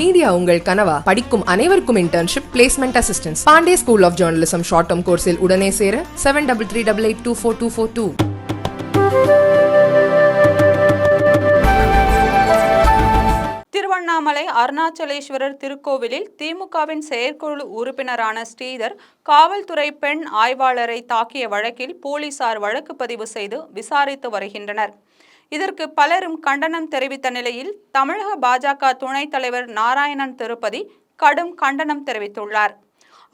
Media உங்கள் கனவா? படிக்கும் அனைவருக்கும் internship placement assistance Pandey school of journalism short term கோர்ஸில் உடனே சேர seven double three double eight two four two four two Tiruvannamalai Arunachaleswarar திருக்கோவிலில் திமுகவின் செயற்குழு உறுப்பினரான ஸ்ரீதர் காவல்துறை பெண் ஆய்வாளரை தாக்கிய வழக்கில் போலீசார் வழக்கு பதிவு செய்து விசாரித்து வருகின்றனர். இதற்கு பலரும் கண்டனம் தெரிவித்த நிலையில் தமிழக பாஜக துணைத் தலைவர் நாராயணன் திருப்பதி கடும் கண்டனம் தெரிவித்துள்ளார்.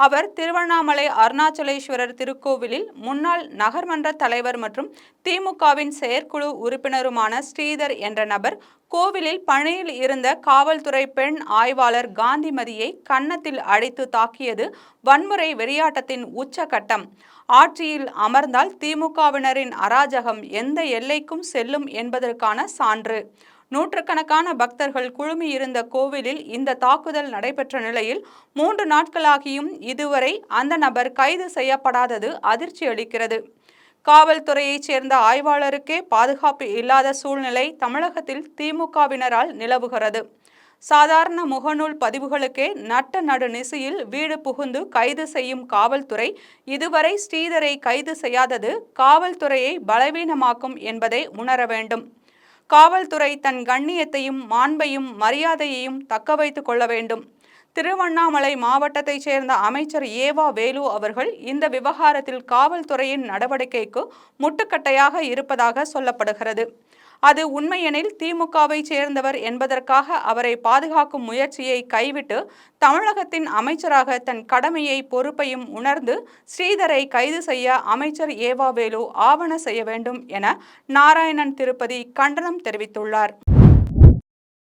அவர் திருவண்ணாமலை அருணாச்சலேஸ்வரர் திருக்கோவிலில் முன்னாள் நகர்மன்ற தலைவர் மற்றும் திமுகவின் செயற்குழு உறுப்பினருமான ஸ்ரீதர் என்ற நபர் கோவிலில் பணியில் இருந்த காவல்துறை பெண் ஆய்வாளர் காந்திமதியை கன்னத்தில் அடித்து தாக்கியது வன்முறை வெறியாட்டத்தின் உச்சகட்டம். ஆட்சியில் அமர்ந்தால் திமுகவினரின் அராஜகம் எந்த எல்லைக்கும் செல்லும் என்பதற்கான சான்று. நூற்றுக்கணக்கான பக்தர்கள் குழுமியிருந்த கோவிலில் இந்த தாக்குதல் நடைபெற்ற நிலையில் மூன்று நாட்களாகியும் இதுவரை அந்த நபர் கைது செய்யப்படாதது அதிர்ச்சி அளிக்கிறது. காவல்துறையைச் சேர்ந்த ஆய்வாளருக்கே பாதுகாப்பு இல்லாத சூழ்நிலை தமிழகத்தில் திமுகவினரால் நிலவுகிறது. சாதாரண முகநூல் பதிவுகளுக்கே நட்ட நடு நிசையில் வீடு புகுந்து கைது செய்யும் காவல்துறை இதுவரை ஸ்ரீதரை கைது செய்யாதது காவல்துறையை பலவீனமாக்கும் என்பதை உணர வேண்டும் காவல்துறை தன் கண்ணியத்தையும் மாண்பையும் மரியாதையையும் தக்க வைத்துக் கொள்ள வேண்டும். திருவண்ணாமலை மாவட்டத்தைச் சேர்ந்த அமைச்சர் ஏவா வேலு அவர்கள் இந்த விவகாரத்தில் காவல்துறையின் நடவடிக்கைக்கு முட்டுக்கட்டையாக இருப்பதாக சொல்லப்படுகிறது. அது உண்மையெனில் திமுகவை சேர்ந்தவர் என்பதற்காக அவரை பாதுகாக்கும் முயற்சியை கைவிட்டு தமிழகத்தின் அமைச்சராக தன் கடமையை பொறுப்பையும் உணர்ந்து ஸ்ரீதரை கைது செய்ய அமைச்சர் ஏவாவேலு ஆவண செய்ய வேண்டும் என நாராயணன் திருப்பதி கண்டனம் தெரிவித்துள்ளார்.